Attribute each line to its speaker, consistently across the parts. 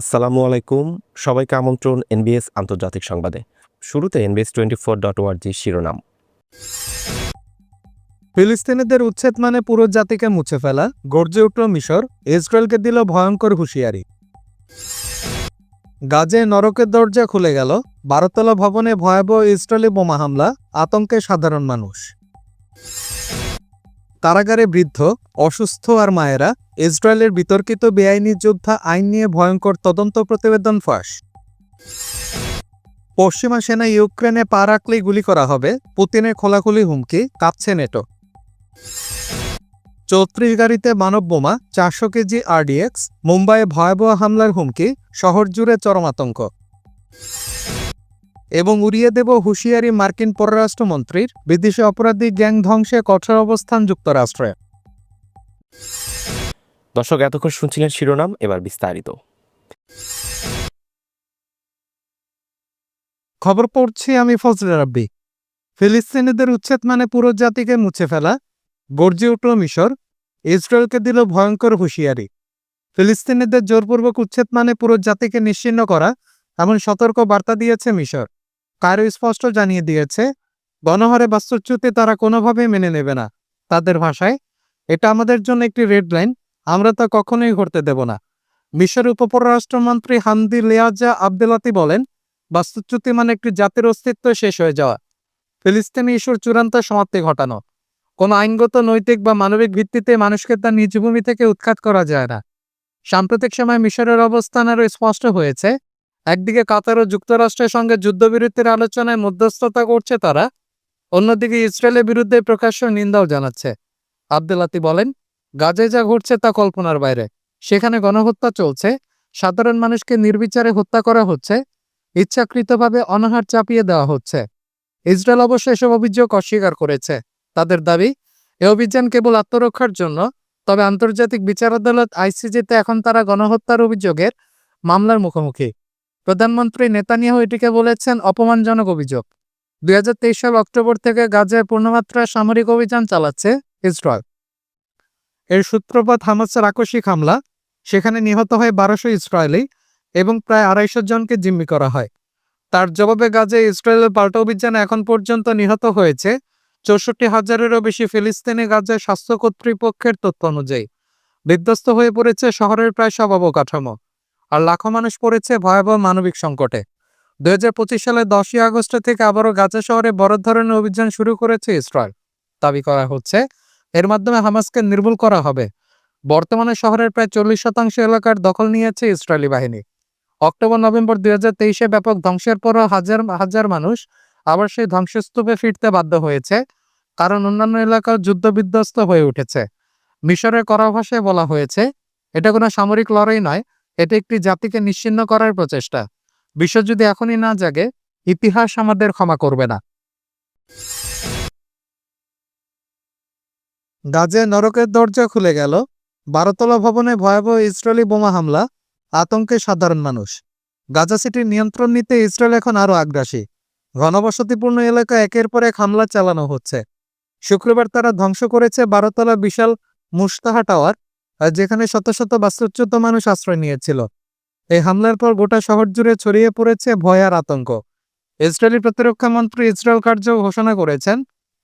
Speaker 1: আসসালামু আলাইকুম। সবাইকে আমন্ত্রণ এনবিএস আন্তর্জাতিক সংবাদে। শুরুতে এনবিএস টোয়েন্টি ফোর ডট ওয়ার্জি শিরোনাম।
Speaker 2: ফিলিস্তিনিদের উচ্ছেদ মানে পুরো জাতিকে মুছে ফেলা, গর্জে উঠল মিশর, ইসরায়েলকে দিল ভয়ঙ্কর হুঁশিয়ারি। গাজে নরকের দরজা খুলে গেল, বারোতলা ভবনে ভয়াবহ ইসরায়েলি বোমা হামলা, আতঙ্কে সাধারণ মানুষ। কারাগারে বৃদ্ধ, অসুস্থ আর মায়েরা ইসরায়েলের বিতর্কিত বেআইনি যোদ্ধা আইন নিয়ে ভয়ঙ্কর তদন্ত প্রতিবেদন ফাঁস। পশ্চিমা সেনা ইউক্রেনে পা রাখলেই গুলি করা হবে, পুতিনের খোলাখুলি হুমকি, কাঁপছে নেটো। চৌত্রিশ গাড়িতে মানব বোমা, চারশো কেজি আরডিএক্স, মুম্বাইয়ে ভয়াবহ হামলার হুমকি, শহর জুড়ে চরম আতঙ্ক। এবং উড়িয়ে দেব হুঁশিয়ারি মার্কিন পররাষ্ট্রমন্ত্রীর। বিদেশি অপরাধী গ্যাং ধ্বংসে কঠোর অবস্থান যুক্তরাষ্ট্রে।
Speaker 1: দর্শক এতক্ষণ শুনছিলেন শিরোনাম এবার বিস্তারিত।
Speaker 2: খবর পড়ছি আমি ফজলে রাব্বি। ফিলিস্তিনিদের উচ্ছেদ মানে পুরো জাতিকে মুছে ফেলা? গর্জে উঠল মিশর। ইসরায়েলকে দিল ভয়ঙ্কর হুঁশিয়ারি। ফিলিস্তিনিদের জোরপূর্বক উচ্ছেদ মানে পুরো জাতিকে নিশ্চিহ্ন করা এমন সতর্ক বার্তা দিয়েছে মিশর। কারও স্পষ্ট জানিয়ে দিয়েছে, গণহারে বাস্তুচ্যুতি তারা কোনোভাবেই মেনে নেবে না। তাদের ভাষায়, এটা আমাদের জন্য একটি রেড লাইন, আমরা তা কখনোই ঘটতে দেব না। মিশর উপপররাষ্ট্রমন্ত্রী হামদি লিয়াজা আবদুল্লাতি বলেন, বাস্তুচ্যুতি মানে একটি জাতির অস্তিত্ব শেষ হয়ে যাওয়া। ফিলিস্তিনি ইস্যুর চূড়ান্ত সমাপ্তি ঘটানো। কোনো আইনগত, নৈতিক বা মানবিক ভিত্তিতে মানুষকে তার নিজ ভূমি থেকে উৎখাত করা যায় না। সাম্প্রতিক সময় মিশরের অবস্থান আরও স্পষ্ট হয়েছে একদিকে কাতার ও যুক্তরাষ্ট্রের সঙ্গে যুদ্ধবিরতির আলোচনায় মধ্যস্থতা করছে তারা। অন্যদিকে ইসরায়েলের বিরুদ্ধে প্রকাশ্য নিন্দাও জানাচ্ছে। আবদুল্লাতি বলেন, গাজায় যা ঘটছে তা কল্পনার বাইরে। সেখানে গণহত্যা চলছে। সাধারণ মানুষকে নির্বিচারে হত্যা করা হচ্ছে। ইচ্ছাকৃতভাবে অনাহার চাপিয়ে দেওয়া হচ্ছে। ইসরায়েল অবশ্য এসব অভিযোগ অস্বীকার করেছে। তাদের দাবি, এ অভিযান কেবল আত্মরক্ষার জন্য। তবে আন্তর্জাতিক বিচার আদালত আইসিজিতে এখন তারা গণহত্যার অভিযোগের মামলার মুখোমুখি। প্রধানমন্ত্রী নেতানিয়াহু এটিকে বলেছেন অপমানজনক অভিযোগ। দুই হাজার তেইশ সাল অক্টোবর থেকে গাজায় পূর্ণমাত্রায় সামরিক অভিযান চালাচ্ছে ইসরায়েল। এর সূত্রপাত হামাসের আকস্মিক হামলা, সেখানে নিহত হয় বারোশো ইসরায়েলি এবং প্রায় আড়াইশো জনকে জিম্মি করা হয়। তার জবাবে গাজে ইসরায়েলের পাল্টা অভিযানে এখন পর্যন্ত নিহত হয়েছে। চৌষট্টি হাজারেরও বেশি ফিলিস্তিনি গাজায় স্বাস্থ্য কর্তৃপক্ষের তথ্য অনুযায়ী। বিধ্বস্ত হয়ে পড়েছে শহরের প্রায় সব অবকাঠামো। আর লাখো মানুষ পড়েছে ভয়াবহ মানবিক সংকটে। দুই হাজার পঁচিশ সালের দশই আগস্ট থেকে আবারও গাজা শহরে বড় ধরনের অভিযান শুরু করেছে ইসরায়েল। দাবি করা হচ্ছে, এর মাধ্যমে হামাসকে নির্মূল করা হবে। বর্তমানে শহরের প্রায় চল্লিশ শতাংশ এলাকার দখল নিয়েছে ইসরায়েলি বাহিনী। অক্টোবর, নভেম্বর দুই হাজার তেইশে ব্যাপক ধ্বংসের পরও হাজার হাজার মানুষ আবার সেই ধ্বংসস্তূপে ফিরতে বাধ্য হয়েছে, কারণ অন্যান্য এলাকা যুদ্ধবিধ্বস্ত হয়ে উঠেছে। মিশরের করা ভাষায় বলা হয়েছে, এটা কোনো সামরিক লড়াই নয় এটা একটি জাতিকে নিশ্চিন্ন করার প্রচেষ্টা। বিশ্ব যদি এখনই না জাগে, ইতিহাস আমাদের ক্ষমা করবে না। গাজে নরকের দরজা খুলে গেল। বারোতলা ভবনে ভয়াবহ ইসরায়েলি বোমা হামলা। আতঙ্কে সাধারণ মানুষ। গাজা সিটির নিয়ন্ত্রণ নিতে ইসরায়েল এখন আরও আগ্রাসী। ঘনবসতিপূর্ণ এলাকা একের পর এক হামলা চালানো হচ্ছে। শুক্রবার তারা ধ্বংস করেছে বারোতলা বিশাল মুস্তাহা টাওয়ার। যেখানে শত শত বাস্তুচ্যুত মানুষ আশ্রয় নিয়েছিল। এই হামলার পর গোটা শহর জুড়ে ছড়িয়ে পড়েছে ভয় আর আতঙ্ক। ইসরায়েলি প্রতিরক্ষা মন্ত্রী ইসরায়েল কার্য ঘোষণা করেছেন,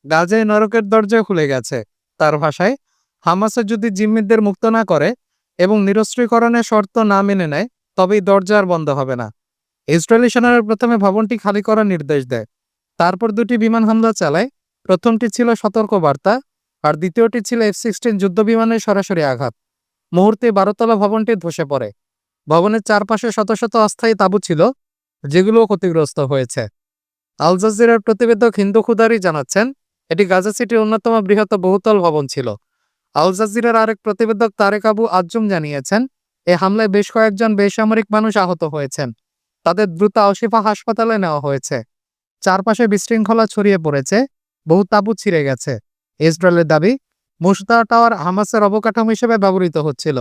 Speaker 2: গাজায় নরকের দরজা খুলে গেছে। তার ভাষায়, হামাসে যদি জিম্মিদের মুক্ত না করে এবং নিরস্ত্রীকরণের শর্ত না মেনে নেয়, তবেই দরজা আর বন্ধ হবে না। ইসরায়েলি সেনারা প্রথমে ভবনটি খালি করার নির্দেশ দেয়। তারপর দুটি বিমান হামলা চালায়। প্রথমটি ছিল সতর্ক বার্তা আর দ্বিতীয়টি ছিল এফ সিক্সটিন যুদ্ধ বিমানের সরাসরি আঘাত। মুহূর্তে বারোতলা ভবনটি ধসে পড়ে। ভবনের চারপাশে শত শত অস্থায়ী তাঁবু ছিল যেগুলো ক্ষতিগ্রস্ত হয়েছে। আল জাজিরার প্রতিবেদক হিন্দু খুদারি জানাচ্ছেন, এটি গাজা সিটির অন্যতম বৃহৎ বহুতল ভবন ছিল। আল জাজিরার আরেক প্রতিবেদক তারেক আবু আজম জানিয়েছেন, এ হামলায় বেশ কয়েকজন বেসামরিক মানুষ আহত হয়েছেন। তাদের দ্রুত আশিফা হাসপাতালে নেওয়া হয়েছে। চারপাশে বিশৃঙ্খলা ছড়িয়ে পড়েছে, বহু তাঁবু ছিঁড়ে গেছে। ইসরায়েলের দাবি মুস্তা টাওয়ার হামাসের অবকাঠামো হিসেবে ব্যবহৃত হচ্ছিল।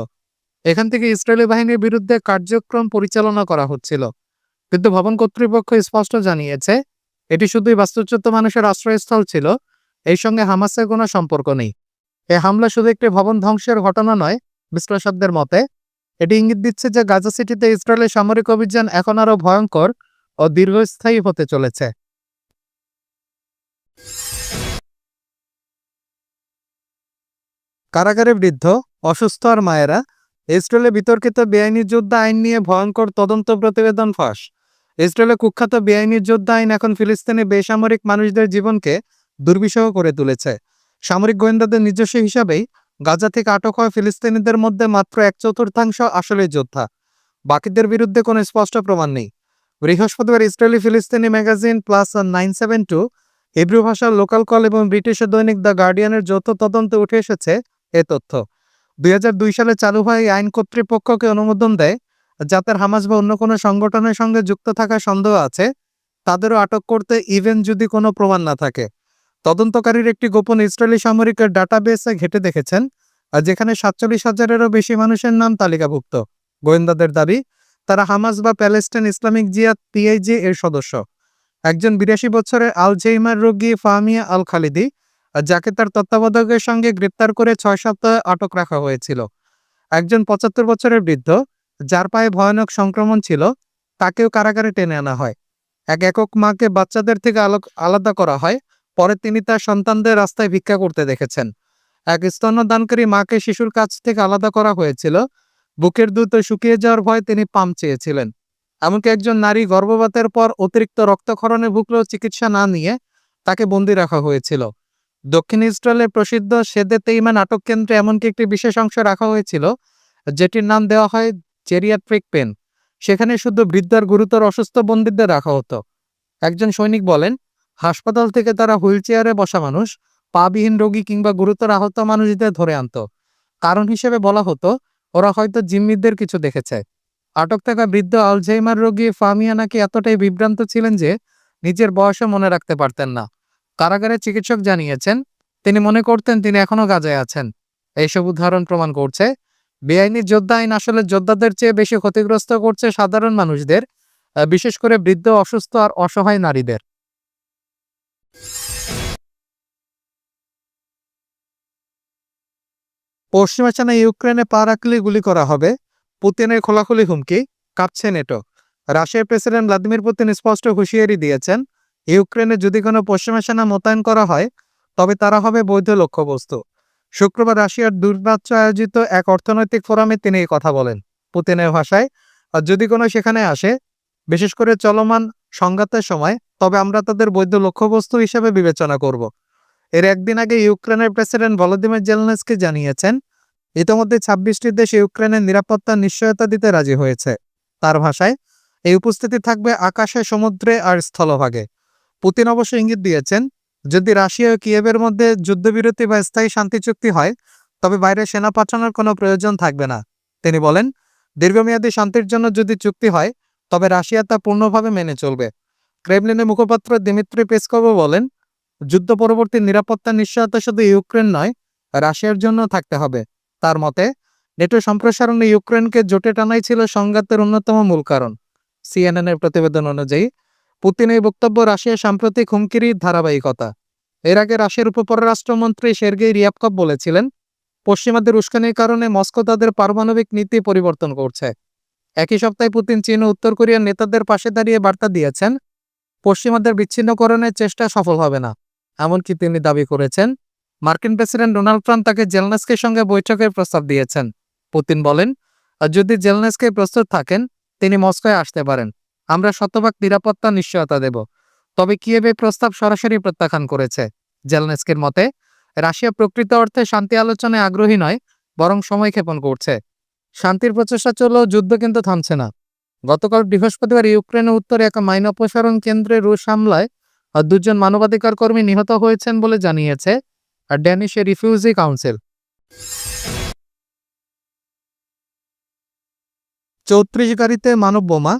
Speaker 2: এখান থেকে ইসরায়েলি বাহিনীর বিরুদ্ধে কার্যক্রম পরিচালনা করা হচ্ছিল। কিন্তু ভবন কর্তৃপক্ষ স্পষ্ট জানিয়েছে, এটি শুধুই বাস্তুচ্যুত মানুষের আশ্রয়স্থল ছিল, এই সঙ্গে হামাসের কোনো সম্পর্ক নেই। এ হামলা শুধু একটি ভবন ধ্বংসের ঘটনা নয়, বিশ্লেষকদের মতে, এটি ইঙ্গিত দিচ্ছে যে গাজা সিটিতে ইসরায়েলের সামরিক অভিযান এখন আরও ভয়ঙ্কর ও দীর্ঘস্থায়ী হতে চলেছে। কারাগারে বৃদ্ধ, অসুস্থ আর মায়েরা ইসরায়েলে বিতর্কিত বেআইনি যুদ্ধ আইন নিয়ে ভয়ঙ্কর তদন্ত প্রতিবেদন ফাঁস। ইসরায়েলে কুখ্যাত বেআইনি যুদ্ধ আইন এখন ফিলিস্তিনি বেসামরিক মানুষদের জীবনকে দুর্বিষহ করে তুলেছে। সামরিক গোয়েন্দাদের নিজস্ব হিসাবেই গাজা থেকে আটক হওয়া ফিলিস্তিনিদের মধ্যে মাত্র এক চতুর্থাংশ আসলে যোদ্ধা। বাকিদের বিরুদ্ধে কোনো স্পষ্ট প্রমাণ নেই। বৃহস্পতিবার ইসরায়েলি ফিলিস্তিনি magazine plus nine seven two Hebrew ভাষার লোকাল কল এবং ব্রিটিশের দৈনিক দ্য গার্ডিয়ানের যৌথ তদন্তে উঠে এসেছে এ তথ্য। দুই হাজার দুই সালে চালু হয় আইন কর্তৃপক্ষকে অনুমোদন দেয় যাদের হামাস বা অন্য কোনো সংগঠনের সঙ্গে যুক্ত থাকা সন্দেহ আছে। তাদেরও আটক করতে ইভেন যদি কোনো প্রমাণ না থাকে। তদন্তকারীর একটি গোপন ইসরায়েলি সামরিকের ডাটাবেসে ঘেটে দেখেছেন, যেখানে সাতচল্লিশ হাজারেরও বেশি মানুষের নাম তালিকাভুক্ত। গোয়েন্দাদের দাবি, তারা হামাস বা প্যালেস্টাইন ইসলামিক জিয়াদ পিআইজি এর সদস্য। একজন বিরাশি বছরের আলজেইমার রোগী ফাহমিয়া আল খালিদি যাকে তার তত্ত্বাবধায়কের সঙ্গে গ্রেপ্তার করে ছয় সপ্তাহ আটক রাখা হয়েছিল। একজন পঁচাত্তর বছরের বৃদ্ধ, যার পায়ে ভয়ানক সংক্রমণ ছিল, তাকেও কারাগারে টেনে আনা হয়। এক একক মাকে বাচ্চাদের থেকে আলোক আলাদা করা হয়, পরে তিনি তার সন্তানদের রাস্তায় ভিক্ষা করতে দেখেছেন। এক স্তন্যদানকারী মাকে শিশুর কাছ থেকে আলাদা করা হয়েছিল। বুকের দ্রুত শুকিয়ে যাওয়ার ভয়ে তিনি পাম চেয়েছিলেন। এমনকি একজন নারী গর্ভপাতের পর অতিরিক্ত রক্তক্ষরণে ভুগলেও চিকিৎসা না নিয়ে তাকে বন্দি রাখা হয়েছিল। দক্ষিণ ইসরায়েলের প্রসিদ্ধ সেদে তেইমান আটক কেন্দ্রে এমনকি একটি বিশেষ অংশ রাখা হয়েছিল, যেটির নাম দেওয়া হয় জেরিয়াট্রিক পেন। সেখানে শুধু বৃদ্ধার গুরুতর অসুস্থ বন্দীদের রাখা হতো। একজন সৈনিক বলেন, হাসপাতাল থেকে তারা হুইল চেয়ারে বসা মানুষ, পাবিহীন রোগী কিংবা গুরুতর আহত মানুষদের ধরে আনত। কারণ হিসেবে বলা হতো, ওরা হয়তো জিম্মিদের কিছু দেখেছে। আটক থাকা বৃদ্ধ আলঝেইমার রোগী ফামিয়া নাকি এতটাই বিভ্রান্ত ছিলেন যে, নিজের বয়সও মনে রাখতে পারতেন না। কারাগারের চিকিৎসক জানিয়েছেন, তিনি মনে করতেন তিনি এখনও গাজায় আছেন। এইসব উদাহরণ প্রমাণ করছে, বেআইনি যোদ্ধা আইন আসলে যোদ্ধাদের চেয়ে বেশি ক্ষতিগ্রস্ত করছে সাধারণ মানুষদের বিশেষ করে বৃদ্ধ, অসুস্থ আর অসহায় নারীদের। পশ্চিমা চানা ইউক্রেনে পা রাখলে গুলি করা হবে, পুতিনের খোলাখুলি হুমকি, কাঁপছে নেটো। রাশিয়ার প্রেসিডেন্ট ভ্লাদিমির পুতিন স্পষ্ট হুঁশিয়ারি দিয়েছেন ইউক্রেনে যদি কোনো পশ্চিমা সেনা মোতায়েন করা হয়, তবে তারা হবে বৈধ লক্ষ্যবস্তু। শুক্রবার রাশিয়ার দুর্বাচ্য আয়োজিত এক অর্থনৈতিক ফোরামে তিনি এই কথা বলেন। পুতিনের ভাষায়, আর যদি কোনো সেখানে আসে, বিশেষ করে চলমান সংঘাতের সময়, তবে আমরা তাদের বৈধ লক্ষ্যবস্তু হিসেবে বিবেচনা করব। এর একদিন আগে ইউক্রেনের প্রেসিডেন্ট ভলোদিমির জেলনেসকে জানিয়েছেন, ইতোমধ্যে ছাব্বিশটি দেশ ইউক্রেনের নিরাপত্তার নিশ্চয়তা দিতে রাজি হয়েছে। তার ভাষায়, এই উপস্থিতি থাকবে আকাশে, সমুদ্রে আর স্থলভাগে। পুতিন অবশ্য ইঙ্গিত দিয়েছেন, যদি রাশিয়া ও কিয়েভের মধ্যে যুদ্ধবিরতি বা স্থায়ী শান্তি চুক্তি হয়, তবে বাইরে সেনা পাঠানোর কোনো প্রয়োজন থাকবে না। তিনি বলেন, দীর্ঘমেয়াদী শান্তির জন্য যদি চুক্তি হয়, তবে রাশিয়া তা পূর্ণভাবে মেনে চলবে। ক্রেমলিনের মুখপাত্র দিমিত্রি পেসকভও বলেন, যুদ্ধ পরবর্তী নিরাপত্তা নিশ্চয়তা শুধু ইউক্রেন নয়, রাশিয়ার জন্য থাকতে হবে। তার মতে, নেটো সম্প্রসারণে ইউক্রেনকে জোটে টানাই ছিল সংঘাতের অন্যতম মূল কারণ। সিএনএন এর প্রতিবেদন অনুযায়ী পুতিন এই বক্তব্য রাশিয়ার সাম্প্রতিক হুমকিরই ধারাবাহিকতা। এর আগে রাশিয়ার উপপররাষ্ট্রমন্ত্রী সের্গেই রিয়াপকভ বলেছিলেন, পশ্চিমাদের উস্কানির কারণে মস্কো তাদের পারমাণবিক নীতি পরিবর্তন করছে। একই সপ্তাহে পুতিন চীন ও উত্তর কোরিয়ার নেতাদের পাশে দাঁড়িয়ে বার্তা দিয়েছেন, পশ্চিমাদের বিচ্ছিন্নকরণের চেষ্টা সফল হবে না। এমনকি তিনি দাবি করেছেন, মার্কিন প্রেসিডেন্ট ডোনাল্ড ট্রাম্প তাকে জেলনেসকের সঙ্গে বৈঠকের প্রস্তাব দিয়েছেন। পুতিন বলেন "আর যদি জেলনেসকে প্রস্তুত থাকেন, তিনি মস্কোয় আসতে পারেন। আমরা শতভাগ নিরাপত্তা, নিশ্চয়তা দেব। তবে কিয়েভ এই প্রস্তাব সরাসরি প্রত্যাখ্যান করেছে? জেলনেস্কের মতে, রাশিয়া প্রকৃত অর্থে শান্তি আলোচনায় আগ্রহী নয়, বরং সময় ক্ষেপণ করছে। শান্তির প্রচেষ্টা চললেও যুদ্ধ কিন্তু থামছে না। গতকাল বৃহস্পতিবার ইউক্রেনের উত্তরে এক মাইন অপসারণ কেন্দ্রে রুশ হামলায় দুজন মানবাধিকার কর্মী নিহত হয়েছেন বলে জানিয়েছে আর ড্যানিশের রিফিউজি কাউন্সিল। চৌত্রিশ গাড়িতে মানব বোমা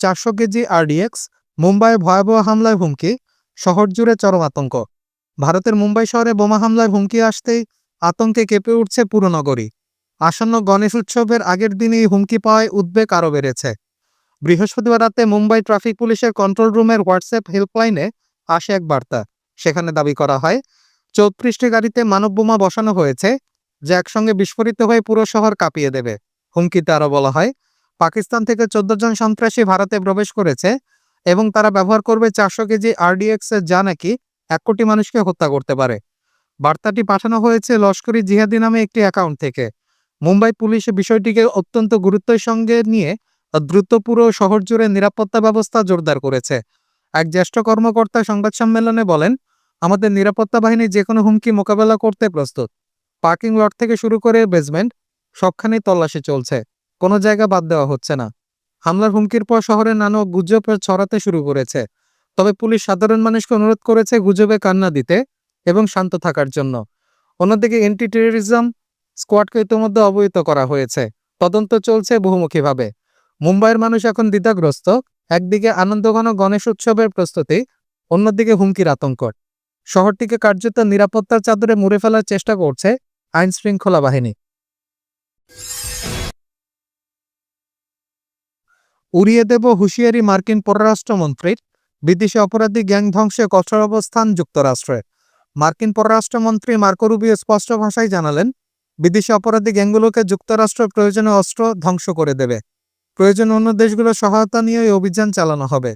Speaker 2: চারশো কেজি আরডিএক্স মুম্বাইয়ে ভয়াবহ হামলায় হুমকি শহর জুড়ে চরম আতঙ্ক। ভারতের মুম্বাই শহরে বোমা হামলায় হুমকি আসতেই আতঙ্কে কেঁপে উঠছে পুরো নগরী। আসন্ন গণেশ উৎসবের আগের দিনেই হুমকি পাওয়ায় উদ্বেগ আরও বেড়েছে। বৃহস্পতিবার রাতে মুম্বাই ট্রাফিক পুলিশের কন্ট্রোল রুমের হোয়াটসঅ্যাপ হেল্পলাইনে আসে এক বার্তা। সেখানে দাবি করা হয়, চৌত্রিশটি গাড়িতে মানব বোমা বসানো হয়েছে, যা একসঙ্গে বিস্ফোরিত হয়ে পুরো শহর কাঁপিয়ে দেবে। হুমকিতে আরও বলা হয় পাকিস্তান থেকে চোদ্দ জন সন্ত্রাসী ভারতে প্রবেশ করেছে এবং তারা ব্যবহার করবে চারশো কেজি আরডিএক্স এর যা নাকি এক কোটি মানুষকে হত্যা করতে পারে। বার্তাটি পাঠানো হয়েছে লস্করি জিহাদি নামে একটি অ্যাকাউন্ট থেকে। মুম্বাই পুলিশ বিষয়টিকে অত্যন্ত গুরুত্বের সঙ্গে নিয়ে দ্রুত পুরো শহর জুড়ে নিরাপত্তা ব্যবস্থা জোরদার করেছে। এক জ্যেষ্ঠ কর্মকর্তা সংবাদ সম্মেলনে বলেন, আমাদের নিরাপত্তা বাহিনী যে কোনো হুমকি মোকাবেলা করতে প্রস্তুত। পার্কিং লট থেকে শুরু করে বেসমেন্ট সবখানেই তল্লাশি চলছে। কোনো জায়গা বাদ দেওয়া হচ্ছে না। হামলার হুমকির পর শহরে নানা গুজব ছড়াতে শুরু করেছে। তবে পুলিশ সাধারণ মানুষকে অনুরোধ করেছে গুজবে কান্না দিতে এবং শান্ত থাকার জন্য। অন্যদিকে এন্টি টেরোরিজম স্কোয়াডকে ইতিমধ্যে অবহিত করা হয়েছে। তদন্ত চলছে বহুমুখীভাবে। মুম্বাইয়ের মানুষ এখন দ্বিধাগ্রস্ত। একদিকে আনন্দঘন গণেশ উৎসবের প্রস্তুতি, অন্যদিকে হুমকির আতঙ্ক। শহরটিকে কার্যত নিরাপত্তার চাদরে মুড়ে ফেলার চেষ্টা করছে আইন শৃঙ্খলা বাহিনী। উড়িয়ে দেব হুঁশিয়ারি মার্কিন পররাষ্ট্রমন্ত্রীর। বিদেশি অপরাধী গ্যাং ধ্বংসে কঠোর অবস্থান যুক্তরাষ্ট্রের। মার্কিন পররাষ্ট্রমন্ত্রী মার্কো রুবিও স্পষ্ট ভাষায় জানালেন, বিদেশি অপরাধী গ্যাংগুলোকে যুক্তরাষ্ট্র প্রয়োজনে অস্ত্র ধ্বংস করে দেবে। প্রয়োজন অন্য দেশগুলোর সহায়তা নিয়ে এই অভিযান চালানো হবে।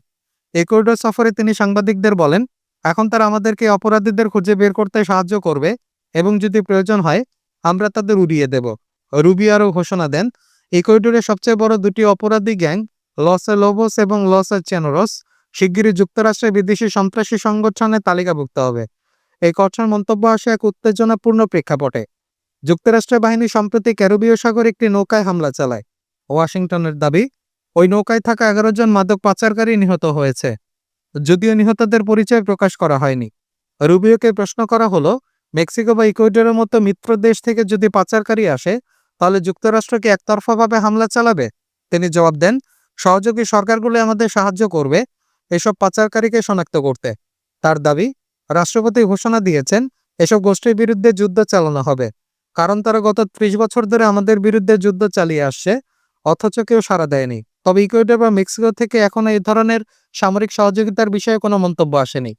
Speaker 2: একুয়েডর সফরে তিনি সাংবাদিকদের বলেন, এখন তারা আমাদেরকে অপরাধীদের খুঁজে বের করতে সাহায্য করবে এবং যদি প্রয়োজন হয়, আমরা তাদের উড়িয়ে দেব। রুবি আরও ঘোষণা দেন ইকুয়েডরের সবচেয়ে বড় দুটি অপরাধী গ্যাং লসে লোবোস এবং লসে চেনোরস শিগগিরই যুক্তরাষ্ট্রের বিদেশি সন্ত্রাসী সংগঠনে তালিকাভুক্ত হবে। এই কঠোর মন্তব্য আসে এক উত্তেজনাপূর্ণ প্রেক্ষাপটে। যুক্তরাষ্ট্রের বাহিনী সম্প্রতি ক্যারিবীয় সাগর একটি নৌকায় হামলা চালায়। ওয়াশিংটনের দাবি, ওই নৌকায় থাকা এগারো জন মাদক পাচারকারী নিহত হয়েছে। যদিও নিহতদের পরিচয় প্রকাশ করা হয়নি। রুবিওকে প্রশ্ন করা হলো, মেক্সিকো বা ইকুয়েডরের মতো মিত্র দেশ থেকে যদি পাচারকারী আসে, তাহলে যুক্তরাষ্ট্র কি একতরফাভাবে হামলা চালাবে? তিনি জবাব দেন সহযোগী সরকারগুলো আমাদের সাহায্য করবে এসব পাচারকারীকে শনাক্ত করতে। তার দাবি, রাষ্ট্রপতি ঘোষণা দিয়েছেন, এসব গোষ্ঠীর বিরুদ্ধে যুদ্ধ চালানো হবে। কারণ তারা গত ত্রিশ বছর ধরে আমাদের বিরুদ্ধে যুদ্ধ চালিয়ে আসছে, অথচ কেউ সাড়া দেয়নি। তবে ইকুয়েডর বা মেক্সিকো থেকে এখনও এই ধরনের সামরিক সহযোগিতার বিষয়ে কোনো মন্তব্য আসেনি।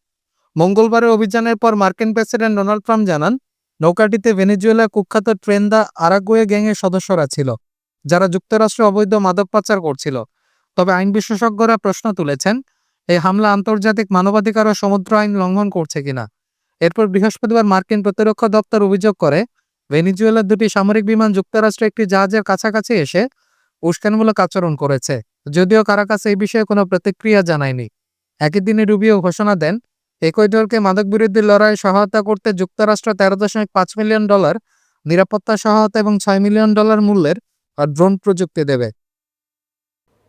Speaker 2: মঙ্গলবারের অভিযানের পর মার্কিন প্রেসিডেন্ট ডোনাল্ড ট্রাম্প জানান, নৌকাটিতে ভেনেজুয়েলা কুখ্যাত ট্রেন্দা আরাগুয়ে গ্যাংয়ের সদস্যরা ছিল, যারা যুক্তরাষ্ট্রে অবৈধ মাদক পাচার করছিল। তবে আইন বিশেষজ্ঞরা প্রশ্ন তুলেছেন, এই হামলা আন্তর্জাতিক মানবাধিকার ও সমুদ্র আইন লঙ্ঘন করছে কিনা? এরপর বৃহস্পতিবার মার্কিন প্রতিরক্ষা দপ্তর অভিযোগ করে, ভেনিজুয়েলার দুটি সামরিক বিমান যুক্তরাষ্ট্রে একটি জাহাজের কাছাকাছি এসে উস্কানিমূলক আচরণ করেছে, যদিও কারাকাস এই বিষয়ে কোনো প্রতিক্রিয়া জানায়নি। একই দিনে রুবিও ঘোষণা দেন ইকুয়েডরকে মাদক বিরোধী লড়াইয়ে সহায়তা করতে যুক্তরাষ্ট্র তেরো দশমিক পাঁচ মিলিয়ন ডলার, নিরাপত্তা সহায়তা এবং ছয় মিলিয়ন ডলার মূল্যের ড্রোন প্রযুক্তি দেবে।